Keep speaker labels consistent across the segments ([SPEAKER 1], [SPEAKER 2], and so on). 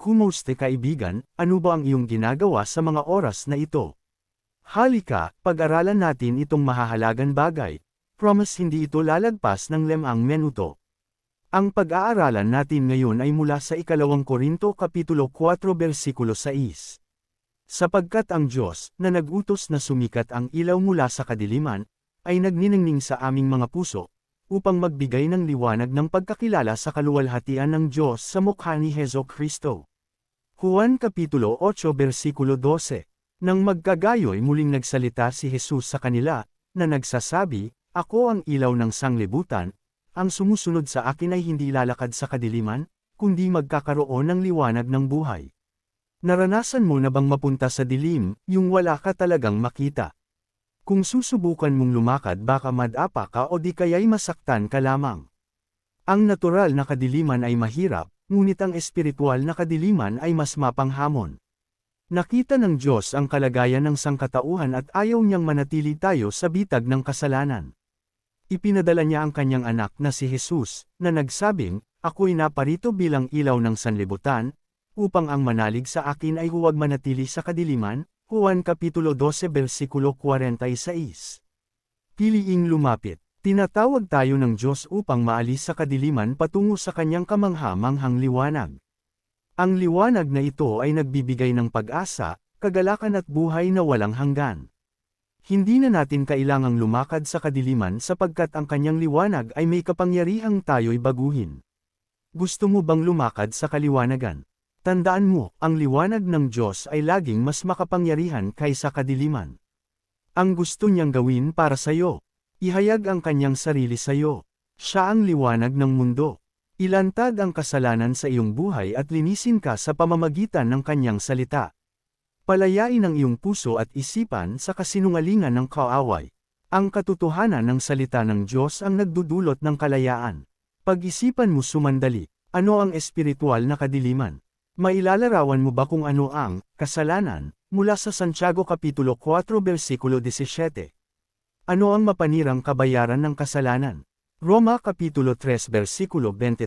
[SPEAKER 1] Kumuste kaibigan, ano ba ang iyong ginagawa sa mga oras na ito? Halika, pag-aralan natin itong mahahalagan bagay. Promise hindi ito lalagpas ng lemang menuto. Ang pag-aaralan natin ngayon ay mula sa ikalawang Korinto Kapitulo 4 versikulo 6. Sapagkat ang Diyos, na nagutos na sumikat ang ilaw mula sa kadiliman, ay nagniningning sa aming mga puso, upang magbigay ng liwanag ng pagkakilala sa kaluwalhatian ng Diyos sa mukha ni Hezo Kristo. Juan Kapitulo 8 versikulo 12 Nang magkagayoy muling nagsalita si Jesus sa kanila, na nagsasabi, Ako ang ilaw ng sanglibutan, ang sumusunod sa akin ay hindi lalakad sa kadiliman, kundi magkakaroon ng liwanag ng buhay. Naranasan mo na bang mapunta sa dilim, yung wala ka talagang makita? Kung susubukan mong lumakad baka madapa ka o di kaya'y masaktan ka lamang. Ang natural na kadiliman ay mahirap, ngunit ang espiritual na kadiliman ay mas mapanghamon. Nakita ng Diyos ang kalagayan ng sangkatauhan at ayaw niyang manatili tayo sa bitag ng kasalanan. Ipinadala niya ang kanyang anak na si Jesus, na nagsabing, Ako'y naparito bilang ilaw ng sanlibutan, upang ang manalig sa akin ay huwag manatili sa kadiliman, Juan Kapitulo 12 versikulo 46. Piliing lumapit. Tinatawag tayo ng Diyos upang maalis sa kadiliman patungo sa kanyang kamangha-manghang liwanag. Ang liwanag na ito ay nagbibigay ng pag-asa, kagalakan at buhay na walang hanggan. Hindi na natin kailangang lumakad sa kadiliman sapagkat ang kanyang liwanag ay may kapangyarihang tayo'y baguhin. Gusto mo bang lumakad sa kaliwanagan? Tandaan mo, ang liwanag ng Diyos ay laging mas makapangyarihan kaysa kadiliman. Ang gusto niyang gawin para sa iyo, Ihayag ang kanyang sarili sa iyo. Siya ang liwanag ng mundo. Ilantad ang kasalanan sa iyong buhay at linisin ka sa pamamagitan ng kanyang salita. Palayain ang iyong puso at isipan sa kasinungalingan ng kaaway. Ang katotohanan ng salita ng Diyos ang nagdudulot ng kalayaan. Pag-isipan mo sumandali, ano ang espiritual na kadiliman? Mailalarawan mo ba kung ano ang kasalanan mula sa Santiago Kapitulo 4 versikulo 17? Ano ang mapanirang kabayaran ng kasalanan? Roma Kapitulo 3 versikulo 23,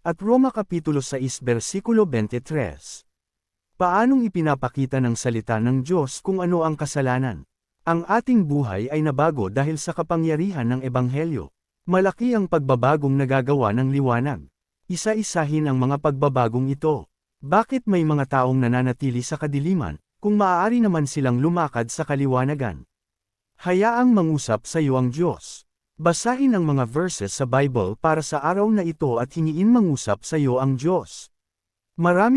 [SPEAKER 1] at Roma Kapitulo 6 versikulo 23. Paanong ipinapakita ng salita ng Diyos kung ano ang kasalanan? Ang ating buhay ay nabago dahil sa kapangyarihan ng Ebanghelyo. Malaki ang pagbabagong nagagawa ng liwanag. Isa-isahin ang mga pagbabagong ito. Bakit may mga taong nananatili sa kadiliman, kung maaari naman silang lumakad sa kaliwanagan? Hayaang mangusap sa iyo ang Diyos. Basahin ang mga verses sa Bible para sa araw na ito at hingiin mangusap sa iyo ang Diyos. Maraming